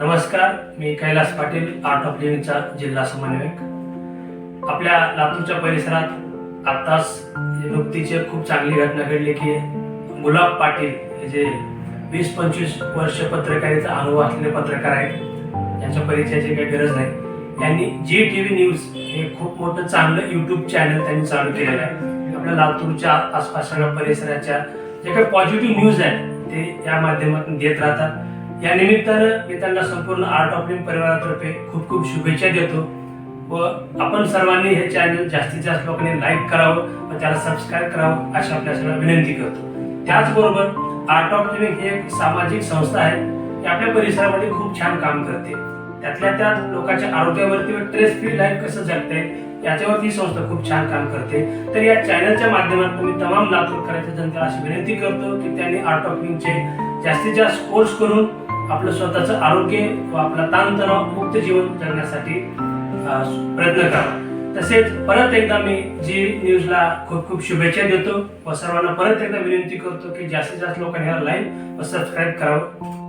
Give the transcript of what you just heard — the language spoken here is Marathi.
नमस्कार मी कैलास पाटील आर्ट ऑफ लिव्हिंगचा जिल्हा समन्वयक. आपल्या लातूरच्या परिसरात आत्ताच नुकतीची खूप चांगली घटना घडली की गुलाब पाटील हे जे वीस पंचवीस वर्ष पत्रकारिता अनुभव असलेले पत्रकार आहेत त्यांच्या परिचयाची काही गरज नाही. यांनी जी टी व्ही न्यूज हे खूप मोठं चांगलं यूट्यूब चॅनल त्यांनी चालू केलेलं आहे. आपल्या लातूरच्या आसपासच्या परिसराच्या जे काही पॉझिटिव्ह न्यूज आहेत ते या माध्यमातून देत राहतात. या निमित्तानं मी त्यांना संपूर्ण आर्ट ऑफ लिव्ह परिवारातर्फे खूप खूप शुभेच्छा देतो. व आपण सर्वांनी हे चॅनल जास्तीत जास्त लोकांनी लाईक करावं व त्याला सबस्क्राईब करावं अशी आपल्या सगळ्यांना विनंती करतो. त्याचबरोबर आर्ट ऑफ लिव्हिंग ही एक सामाजिक संस्था आहे. ती आपल्या परिसरामध्ये खूप छान काम करते. त्यातल्या त्यात लोकांच्या आरोग्यावरती व स्ट्रेस फ्री लाईफ कसं जगते याच्यावरती ही संस्था खूप छान काम करते. तर या चॅनलच्या माध्यमातून मी तमाम लातूरकरांच्या जनतेला अशी विनंती करतो की त्यांनी आर्ट ऑफ लिव्हिंगचे जास्तीत जास्त कोर्स करून आपलं स्वतःचं आरोग्य व आपला ताणतणाव मुक्त जीवन जगण्यासाठी प्रयत्न करा. तसेच परत एकदा मी जी न्यूजला खूप खूप शुभेच्छा देतो व सर्वांना परत एकदा विनंती करतो की जास्तीत जास्त लोकांनी ह्याला लाईक व सबस्क्राईब करावं.